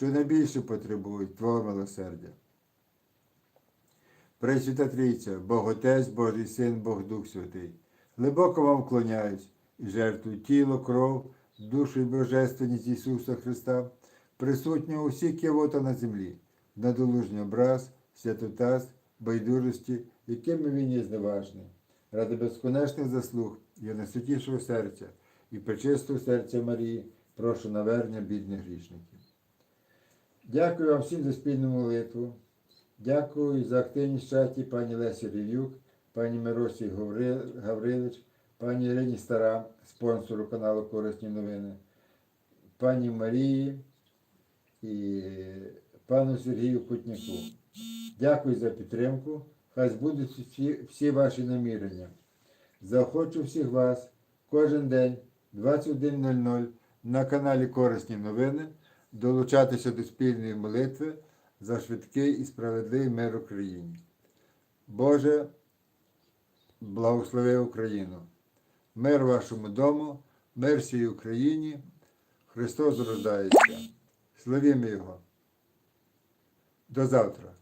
що найбільше потребують Твого милосердя. Пресвята Трійця, Бог Отець, Божий Син, Бог Дух Святий, глибоко вам вклоняюсь і жертвую тіло, кров, душу і божественність Ісуса Христа, присутнього у всіх кивота на землі, надолужній образ, святотаз, байдужості, якими він є зневажний, ради безконечних заслуг і найсвятішого серця і пречистого серця Марії, прошу навернення бідних грішників. Дякую вам всім за спільну молитву. Дякую за активність чаті пані Лесі Рів'юк, пані Миросі Гаврилич, пані Ірині Стара, спонсору каналу Корисні новини, пані Марії і пану Сергію Кутняку. Дякую за підтримку. Хай збудуть всі, всі ваші намірення. Заохочу всіх вас кожен день 21.00 на каналі Корисні новини долучатися до спільної молитви за швидкий і справедливий мир Україні. Боже, благослови Україну. Мир вашому дому, мир всій Україні. Христос рождається. Славімо Його. До завтра.